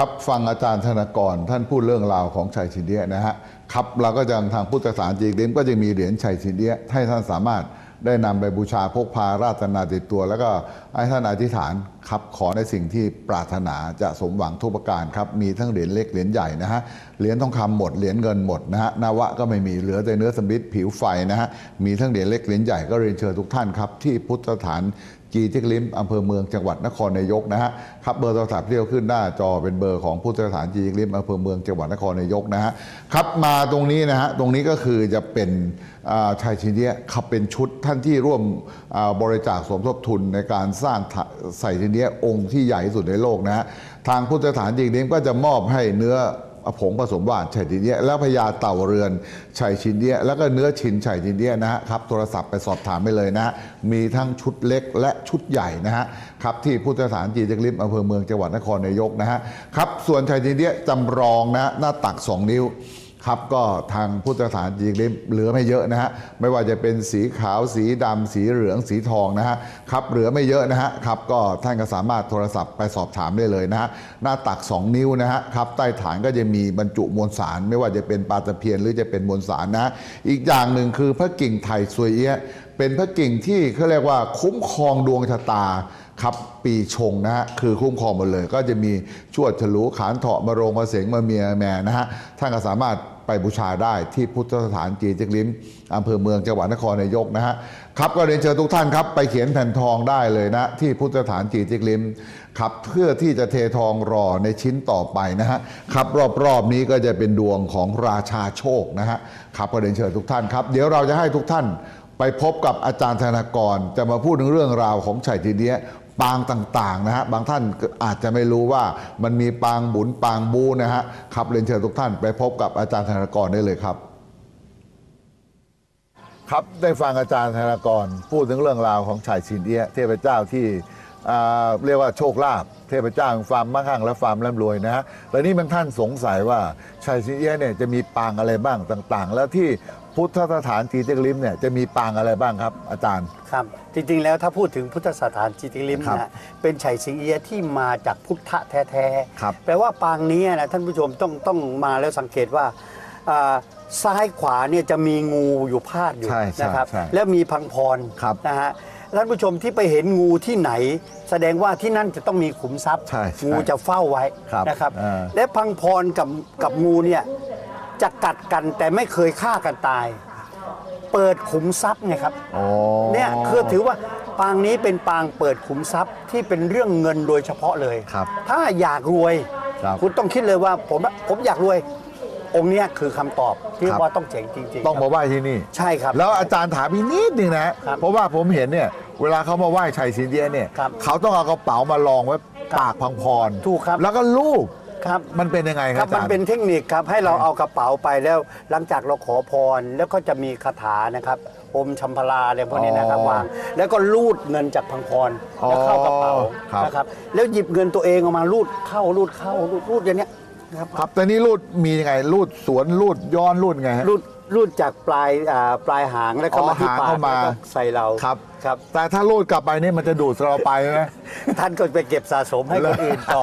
ครับฟังอาจารย์ธนกรท่านพูดเรื่องราวของชัยชินเดียนะฮะครับเราก็ยังทางพุทธศาสนาจีนก็จะมีเหรียญชัยชินเดียให้ท่านสามารถ ได้นำไปบูชาพกพาราตนาติดตัว แล้วก็ให้ท่านอธิษฐานครับขอในสิ่งที่ปรารถนาจะสมหวังทุกประการครับ มีทั้งเหรียญเล็กเหรียญใหญ่นะฮะเหรียญทองคำหมดเหรียญเงินหมดนะฮะนาวะก็ไม่มีเหลือแต่เนื้อสำริดผิวไฟนะฮะมีทั้งเหรียญเล็กเหรียญใหญ่ก็เรียนเชิญทุกท่านครับที่พุทธสถานจีที่ลิมอำเภอเมืองจังหวัดนครนายกนะฮะครับเบอร์โทรศัพท์ที่เราขึ้นหน้าจอเป็นเบอร์ของผู้สถานจีที่ลิมอำเภอเมืองจังหวัดนครนายกนะฮะครับมาตรงนี้นะฮะตรงนี้ก็คือจะเป็น ชายชินเดียขับเป็นชุดท่านที่ร่วมบริจาคสมทบทุนในการสร้างใส่ชินเดียองค์ที่ใหญ่ที่สุดในโลกนะฮะทางพุทธสถานจีลิมก็จะมอบให้เนื้อผงผสมหวานไฉชินเดียแล้วพญาเต่าเรือนไฉชินเดียแล้วก็เนื้อชินไฉชินเดียนะฮะครับโทรศัพท์ไปสอบถามไปเลยนะฮะมีทั้งชุดเล็กและชุดใหญ่นะฮะครับที่พุทธสถานจีจักริมอำเภอเมืองจังหวัดนครนายกนะฮะครับส่วนไฉชินเดียจำลองนะฮะหน้าตัก 2 นิ้ว ครับก็ทางพุทธสถานจีริมเหลือไม่เยอะนะฮะไม่ว่าจะเป็นสีขาวสีดำสีเหลืองสีทองนะฮะครับเหลือไม่เยอะนะฮะครับก็ท่านก็สามารถโทรศัพท์ไปสอบถามได้เลยนะฮะหน้าตัก 2 นิ้วนะฮะครับใต้ฐานก็จะมีบรรจุมวลสาร ไม่ว่าจะเป็นปลาตะเพียนหรือจะเป็นมวลสารนะะอีกอย่างหนึ่งคือพระกิ่งไทยสวยเอี้ยเป็นพระกิ่งที่เขาเรียกว่าคุ้มครองดวงชะตาครับปีชงนะฮะคือคุ้มครองหมดเลย ก็จะมีชวดฉลูขานเถาะมะรงมะเสงมะเมียแม่นะฮะท่านก็สามารถ ไปบูชาได้ที่พุทธสถานจีจิกลิมอำเภอเมืองจังหวัดนครนายกนะฮะครับก็เรียนเชิญทุกท่านครับไปเขียนแผ่นทองได้เลยนะ ที่พุทธสถานจีจิกลิมครับเพื่อที่จะเททองรอในชิ้นต่อไปนะฮะครับรอบๆนี้ก็จะเป็นดวงของราชาโชคนะฮะครับก็เรียนเชิญทุกท่านครับ เดี๋ยวเราจะให้ทุกท่านไปพบกับอาจารย์ธนากร จะมาพูดถึงเรื่องราวของชัยทีเดีย ปางต่างๆนะฮะบางท่านอาจจะไม่รู้ว่ามันมีปางบุญปางบูนะฮะครับเรียนเชิญทุกท่านไปพบกับอาจารย์ธนกรได้เลยครับครับได้ฟังอาจารย์ธนากรพูดถึงเรื่องราวของชายชินเดียเทพเจ้าที่ เรียกว่าโชคลาภเทพเจ้าแห่งความมั่งคั่งและความร่ำรวยนะฮะแล้วนี่บางท่านสงสัยว่าชัยชินเดียเนี่ยจะมีปางอะไรบ้างต่างๆ แล้วที่พุทธสถานจีเจกลิมเนี่ยจะมีปางอะไรบ้างครับ อาจารย์ครับ จริงๆแล้วถ้าพูดถึงพุทธสถานจิติลิมครับนะเป็นไฉสิงเอียะที่มาจากพุทธแท้ครับๆแปลว่าปางนี้นะท่านผู้ชมต้องต้องมาแล้วสังเกตว่าอ่าซ้ายขวาเนี่ยจะมีงูอยู่พาดอยู่ใช่ใช่นะครับใช่แล้วมีพังพรครับนะฮะ ท่านผู้ชมที่ไปเห็นงูที่ไหน แสดงว่าที่นั่นจะต้องมีขุมทรัพย์ ใช่ใช่งูจะเฝ้าไว้ครับนะครับ อ่า และพังพรกับกับงูเนี่ยจะกัดกันแต่ไม่เคยฆ่ากันตาย เปิดขุมทรัพย์ไงครับ อ๋อ เนี่ยคือถือว่าปางนี้เป็นปางเปิดขุมทรัพย์ที่เป็นเรื่องเงินโดยเฉพาะเลย ครับถ้าอยากรวยครับณต้องคิดเลยว่าผมผมอยากรวย องค์เนี้ยคือคำตอบที่ครับ ว่าต้องเจ๋งจริงๆต้องคมารับไหว้ที่นี่ ใช่ครับ แล้วอาจารย์ถามอีกนิดนึงนะ ครับ เพราะว่าผมเห็นเนี่ย เวลาเขามาไหว้ชัยสินเดียเนี่ยครับเขาต้องเอากระเป๋ามารองไว้ครับปากพังพรถูกครับ แล้วก็ลูบครับ มันเป็นยังไงคครัรับบอามันจารย์ เป็นเทคนิคครับให้เราเอากระเป๋าไปแล้วหลังจากเราขอพรแล้วก็จะมีคาถานะครับอมชัมพลาอะไรพวกนี้นะครับอ๋อวาง แล้วก็ลูดเงินจากพังพรแล้วเข้ากระเป๋าครับ นะครับแล้วหยิบเงินตัวเองออกมาลูดเข้าลูดเข้าลูดลูดอย่างเนี้ยนะครับ ครับแต่นี่รูดมียังไงรูดสวนรูดย้อนรูดไงฮะ รูด รูดจากปลายอ่าปลายหางแล้วก็อ๋อมาที่หางปากเข้ามา แล้วก็ใส่เราครับ ครับ แต่ถ้ารูดกลับไปนี่มันจะดูดเราไปไหมท่านก็ไปเก็บสะสมให้คนอื่นต่อ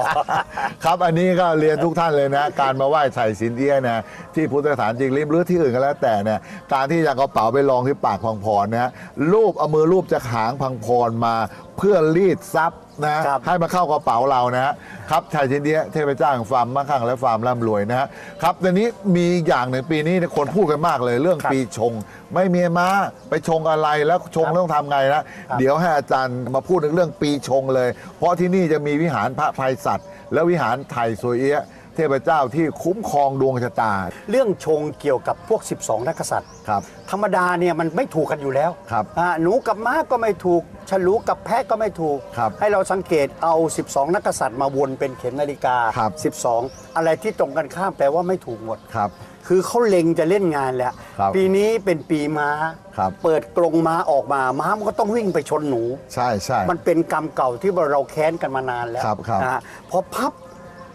ครับอันนี้ก็เรียนทุกท่านเลยนะ การมาไหว้ไถ่สินเดียนะที่พุทธสถานจริงริมหรือที่อื่นก็แล้วแต่เนี่ยการที่จะเอากระเป๋าไปรองที่ปากพังพรนะรูปเอามือรูปจากหางพังพรมา เพื่อรีดทรัพย์ นะครับให้มาเข้ากระเป๋าเรานะฮะครับไถ่สินเดียเทพเจ้าแห่งความมั่งคั่งและความร่ำรวยนะฮะครับตอนนี้มีอย่างหนึ่งปีนี้คนพูดกันมากเลยเรื่องครับปีชง ไม่มีม้าไปชงอะไรแล้วชงครับต้องทำไงนะครับเดี๋ยวให้อาจารย์มาพูดถึงเรื่องปีชงเลย เพราะที่นี่จะมีวิหารพระภัยสัตว์ และวิหารไทยสวยเอี้ยะ เทพเจ้าที่คุ้มครองดวงชะตา เรื่องชงเกี่ยวกับพวก 12 นักกษัตริย์ ครับ ธรรมดาเนี่ยมันไม่ถูกกันอยู่แล้วครับอ่าหนูกับม้าก็ไม่ถูกฉลูกับแพะก็ไม่ถูก ครับให้เราสังเกตเอา 12 นักกษัตริย์มาวนเป็นเข็มนาฬิกา ครับ 12 อะไรที่ตรงกันข้ามแปลว่าไม่ถูกหมด ครับ คือเขาเล็งจะเล่นงานแล้ว ครับปีนี้เป็นปีม้า ครับ เปิดกรงม้าออกมา ม้ามันก็ต้องวิ่งไปชนหนู ใช่ใช่ มันเป็นกรรมเก่าที่เราแค้นกันมานานแล้วครับครับ นะฮะพอพับ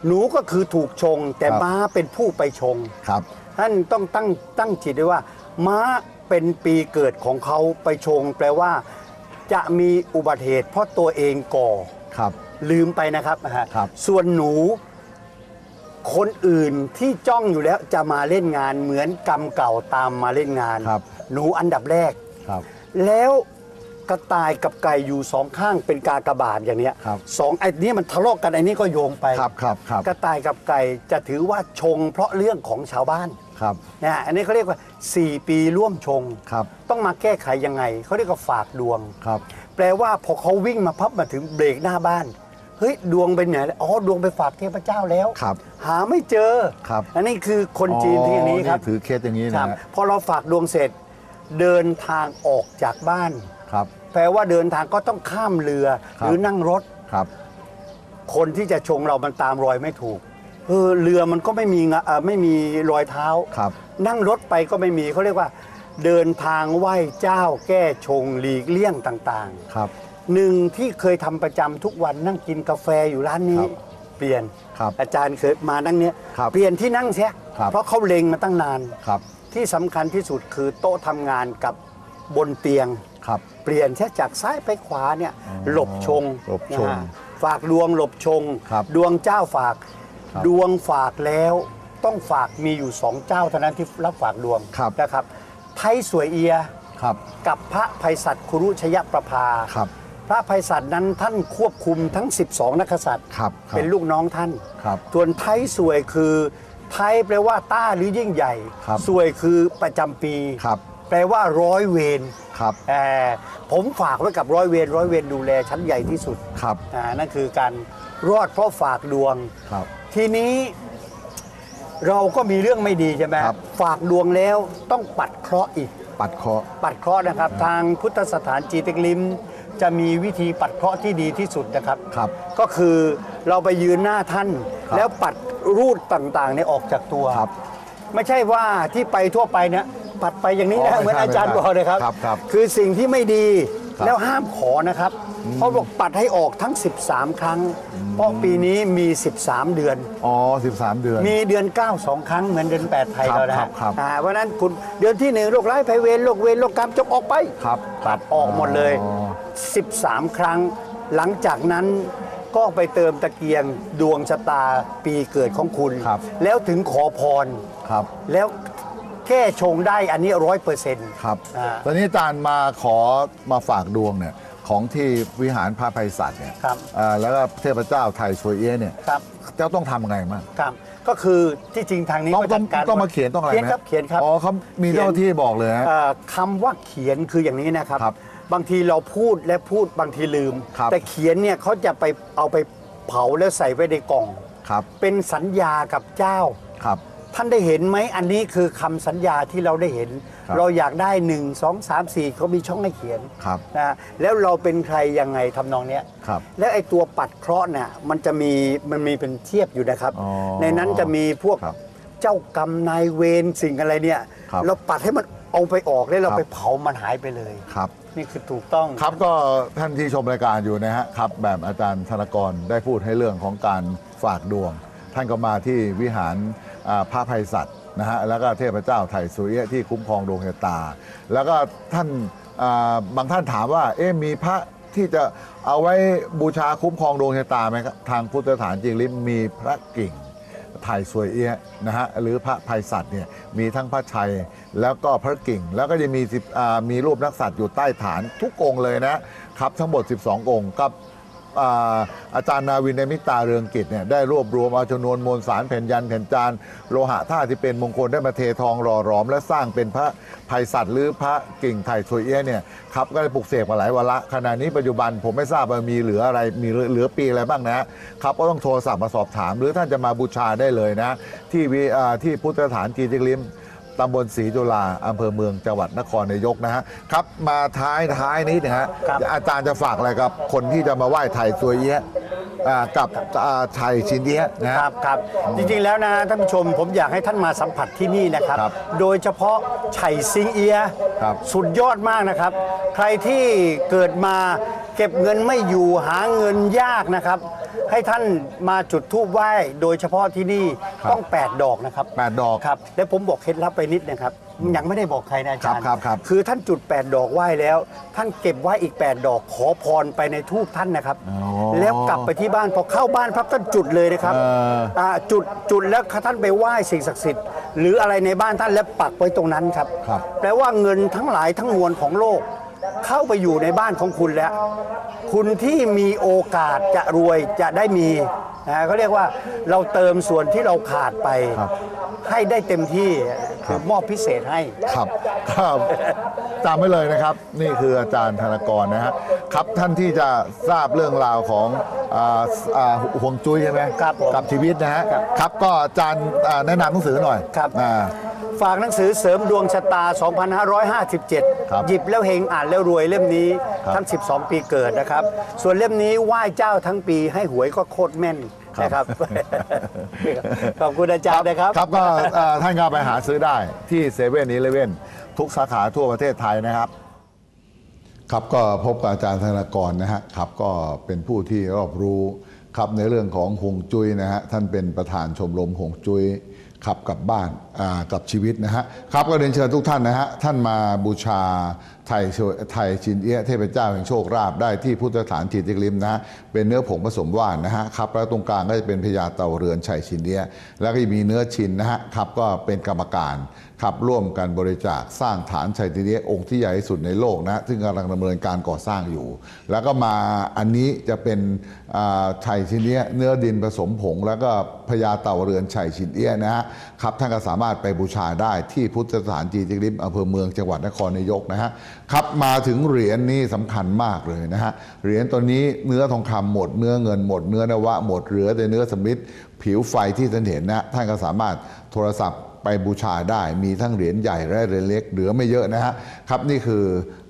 หนูก็คือถูกชง แต่ครับ ม้าเป็นผู้ไปชง ครับ ท่านต้องตั้งตั้งจิตด้วยว่า ม้าเป็นปีเกิดของเขาไปชง แปลว่าจะมีอุบัติเหตุเพราะตัวเองก่อ ครับ ลืมไปนะครับนะฮะครับ ส่วนหนูคนอื่นที่จ้องอยู่แล้วจะมาเล่นงานเหมือนกรรมเก่าตามมาเล่นงาน ครับ หนูอันดับแรก ครับ แล้ว กระต่ายกับไก่อยู่สองข้างเป็นกากบาทอย่างเนี้ยครับสองไอ้นี้มันทะเลาะกันไอ้นี้ก็โยงไปครับครับครับกระต่ายกับไก่จะถือว่าชง เพราะเรื่องของชาวบ้านครับนะฮะอันนี้เขาเรียกว่า 4 ปีร่วมชง ครับต้องมาแก้ไขยังไงเขาเรียกว่าฝากดวง ครับ แปลว่าพอเขาวิ่งมาพับมาถึงเบรกหน้าบ้าน เฮ้ย ดวงเป็นไหนอ๋อ ดวงไปฝากเทพเจ้าแล้ว ครับหาไม่เจอ ครับ อันนี้คือคนจีนที่อย่างนี้ครับ ถือเคสอย่างนี้คนะรับฮะพอเราฝากดวงเสร็จ เดินทางออกจากบ้าน ครับ แปลว่าเดินทางก็ต้องข้ามเรือครับหรือนั่งรถ ครับ คนที่จะชงเรามันตามรอยไม่ถูกเออเรือมันก็ไม่มีงะเอ่อไม่มีรอยเท้าครับ นั่งรถไปก็ไม่มีเขาเรียกว่า เดินทางไหว้เจ้า แก้ชงหลีกเลี่ยงต่างครับๆหนึ่งที่เคยทำประจำทุกวันนั่งกินกาแฟอยู่ร้านนี้ครับเปลี่ยนครับอาจารย์เคยมานั่งเนี้ยครับเปลี่ยนที่นั่งเสียครับเพราะเขาเล็งมาตั้งนานครับ ที่สำคัญที่สุดคือโต๊ะทำงานกับบนเตียง ครับเปลี่ยนแค่จากซ้ายไปขวาเนี่ยอ๋อหลบชงหลบชง นะฮะฝากดวงหลบชง ครับดวงเจ้าฝาก ครับ ดวงฝากแล้วต้องฝากมีอยู่สองเจ้าเท่านั้นที่รับฝากดวงครับนะครับไทยสวยเอีย ครับ กับพระภัยสัตว์ครุชยประภา ครับพระภัยสัตว์นั้นท่านควบคุมทั้ง 12 นักษัตริย์ ครับครับเป็นลูกน้องท่าน ครับส่วนไทยสวยคือไทยแปลว่าต้าหรือยิ่งใหญ่ ครับสวยคือประจำปี ครับแปลว่าร้อยเวร ครับแต่ผมฝากไว้กับร้อยเวรร้อยเวรดูแลชั้นใหญ่ที่สุดครับอ่านั่นคือการรอดเพราะฝากดวง ครับ ทีนี้เราก็มีเรื่องไม่ดีใช่ไหมครับ ฝากดวงแล้วต้องปัดเคราะห์อีก ปัดเคาะปัดเคราะห์นะครับ ทางพุทธสถานจีเต็กลิม จะมีวิธีปัดเคราะห์ที่ดีที่สุดนะครับ ครับก็คือเราไปยืนหน้าท่าน ครับแล้วปัดรูดต่างๆเนี่ยออกจากตัวครับ ไม่ใช่ว่าที่ไปทั่วไปเนี่ย ปัดไปอย่างนี้อ๋นะอเหมือนไม่อาใช่จารย์ไม่บอกเลยครับครับครับคือสิ่งที่ไม่ดีครับแล้วห้ามขอนะครับเพราะบอกปัดให้ออกทั้ง 13 ครั้ง เพราะปีนี้มี 13 เดือนอ๋อ13 เดือน มีเดือน9สองครั้งเหมือนเดือน 8 ไทยครับเรานะครับครับอ่าเพราะฉะนั้นคุณเดือนที่หนึ่งโรคร้ายภัยเวรโรคเวรโรคกรรมจงออกไปครับปัดออกหมดเลย อ๋อ 13 ครั้ง หลังจากนั้นก็ไปเติมตะเกียงดวงชะตาปีเกิดของคุณ ครับ แล้วถึงขอพร ครับ แล้ว แก้ชงได้อันนี้ร้อยเปอร์เซ็นต์ ครับ อ่า ตอนนี้อาจารย์มาขอมาฝากดวงเนี่ยของที่วิหารพระไพศาลเนี่ยครับ อ่าแล้วก็เทพเจ้าไทยสวยเอี้ยะเนี่ยครับ เจ้าต้องทำยังไงบ้างครับ ก็คือที่จริงทางนี้ต้องก็ต้จัองดการต้องมาเขียนต้องอะไรเขียนไหมครับเขียนครับ อ๋อเขามีเจ้าหน้าที่บอกเลยฮะ เอ่อคำว่าเขียนคืออย่างนี้นะครับ ครับบางทีเราพูดและพูดบางทีลืม ครับ แต่เขียนเนี่ยเขาจะไปเอาไปเผาแล้วใส่ไว้ในกล่อง ครับเป็นสัญญากับเจ้า ครับ ท่านได้เห็นไหมอันนี้คือคำสัญญาที่เราได้เห็น ครับ เราอยากได้ 1 2 3 4เขามีช่องให้เขียนครับ นะแล้วเราเป็นใครยังไงทำนองเนี้ย ครับ แล้วไอ้ตัวปัดเคราะห์เนี่ยมันจะมีมันมีเป็นเทียบอยู่นะครับ อ๋อในนั้นจะมีพวกครับเจ้ากรรมนายเวรสิ่งอะไรเนี่ยครับเราปัดให้มันเอาไปออกแล้วเราครับ ไปเผามันหายไปเลย ครับ นี่คือถูกต้อง ครับก็ท่านที่ชมรายการอยู่นะฮะครับแบบอาจารย์ธนกรได้พูดให้เรื่องของการฝากดวง ท่านก็มาที่วิหารอ่า พระภัยสัตว์นะฮะแล้วก็เทพเจ้าไถ่สุริยะที่คุ้มครองดวงชะตา แล้วก็ท่านบางท่านถามว่าเอ๊ะมีพระที่จะเอาไว้บูชาคุ้มครองดวงชะตาไหมครับทางพุทธสถานจริงริมมีพระกิ่งไทยสวยเอี้ยนะฮะหรือพระภัยสัตว์เนี่ยมีทั้งพระชัยแล้วก็พระกิ่ง แล้วก็จะมีมีรูปนักสัตว์อยู่ใต้ฐานทุกองค์เลยนะครับทั้งหมด 12 องค์กับ อาอาจารย์นาวินในมิตาเรืองกิจเนี่ยได้รวบรวมเอาจำนวนมวลสารแผ่นยันแผ่นจานโลหะธาตุที่เป็นมงคลได้มาเททองหล่อหลอม และสร้างเป็นพระภัยสัตว์หรือพระกิ่งไทยสวยเอี้ยเนี่ยครับก็ได้ปลุกเสกมาหลายวาระขณะนี้ปัจจุบันผมไม่ทราบว่ามีเหลืออะไรมีเหลือปีอะไรบ้างนะครับก็ต้องโทรศัพท์มาสอบถาม หรือท่านจะมาบูชาได้เลยนะ ที่ที่พุทธสถานกีจิกลิม ตำบลศรีจุฬาอำเภอเมืองจังหวัดนครนายกนะฮะครับมาท้ายท้ายนี้นะฮะครับอาจารย์จะฝากอะไรกับคนที่จะมาไหว้ไทยตัวเอี้ยะอ่ากับอ่าไทยชินเอี้ยะนะฮะครับครับจริงๆแล้วนะท่านผู้ชมผมอยากให้ท่านมาสัมผัสที่นี่นะครับ ครับโดยเฉพาะไฉซิงเอียะครับสุดยอดมากนะครับ ใครที่เกิดมาเก็บเงินไม่อยู่หาเงินยากนะครับ ให้ท่านมาจุดธูปไหว้โดยเฉพาะที่นี่ครับต้อง 8 ดอกนะครับแปดดอกครับแล้วผมบอกเคล็ดลับไปนิดนะครับยังไม่ได้บอกใครนะอาจารย์ครับครับคือท่านจุด 8 ดอกไหว้แล้ว ท่านเก็บไว้อีก 8 ดอกขอพรไปในทูปท่านนะครับ อ๋อแล้วกลับไปที่บ้านพอเข้าบ้านพับท่านจุดเลยนะครับเอออ่าจุดจุดแล้วท่านไปไหว้สิ่งศักดิ์สิทธิ์หรืออะไรในบ้านท่านแล้วปักไว้ตรงนั้นครับ ครับ แปลว่าเงินทั้งหลายทั้งมวลของโลก เข้าไปอยู่ในบ้านของคุณแล้ว คุณที่มีโอกาสจะรวยจะได้มีนะเขาเรียกว่าเราเติมส่วนที่เราขาดไปครับให้ได้เต็มที่ครับมอบพิเศษให้ ครับครับจำไว้เลยนะครับ นี่คืออาจารย์ธนกรนะฮะครับท่านที่จะทราบเรื่องราวของอ่าอ่าห่วงจุ้ยใช่ไหมครับผมกับชีวิตนะฮะครับครับก็อาจารย์อ่าแนะนำหนังสือหน่อยครับ อ่า ฝากหนังสือเสริมดวงชะตา 2557ครับหยิบแล้วเฮงอ่านแล้วรวยเล่มนี้ครับทั้ง12 ปีเกิดนะครับ ส่วนเล่มนี้ไหว้เจ้าทั้งปีให้หวยก็โคตรแม่นครับนะครับ ขอบคุณอาจารย์นะครับ ครับก็เอ่อท่านก็ไปหาซื้อได้ที่เซเว่นอีเลเว่นทุกสาขาทั่วประเทศไทยนะครับ ครับก็พบกับอาจารย์ธนากรนะฮะครับก็เป็นผู้ที่รอบรู้ครับในเรื่องของหงจุ้ยนะฮะท่านเป็นประธานชมรมหงจุ้ยขับกลับบ้านอ่า กับชีวิตนะฮะครับก็เรียนเชิญทุกท่านนะฮะท่านมาบูชาไทยชไทยชินเอียะเทพเจ้าแห่งโชคราบได้ที่พุทธสถานจิตติกลิมนะฮะเป็นเนื้อผงผสมว่านนะฮะครับแล้วตรงกลางก็จะเป็นพญาเต่าเรือนชัยชินเอียะแล้วก็มีเนื้อชินนะฮะครับก็เป็นกรรมการครับร่วมกันบริจาคสร้างฐานชัยติเนียองค์ที่ใหญ่ที่สุดในโลกนะซึ่งกำลังดำเนินการก่อสร้างอยู่ แล้วก็มาอันนี้จะเป็นชัยชินเนียเนื้อดินผสมผง แล้วก็พญาเต่าเรือนชัยชินเอียนะฮะครับท่านก็สามารถไปบูชาได้ที่พุทธสถานจีจิริมอำเภอเมืองจังหวัดนครนายกนะฮะครับมาถึงเหรียญนี้สำคัญมากเลยนะฮะเหรียญตัวนี้เนื้อทองคำหมดเนื้อเงินหมดเนื้อนวะหมดเหลือแต่เนื้อสำริดผิวไฟที่ท่านเห็นนะท่านก็สามารถโทรศัพท์ไปบูชาได้มีทั้งเหรียญใหญ่และเหรียญเล็กเหลือไม่เยอะนะฮะครับนี่คือ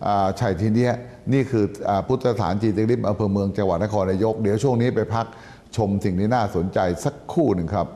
อาชัยทีเนี้ยนี่คือพุทธสถานจีติริมอำเภอเมืองจังหวัดนครนายก เดี๋ยวช่วงนี้ไปพักชมสิ่งที่น่าสนใจสักคู่หนึ่งครับ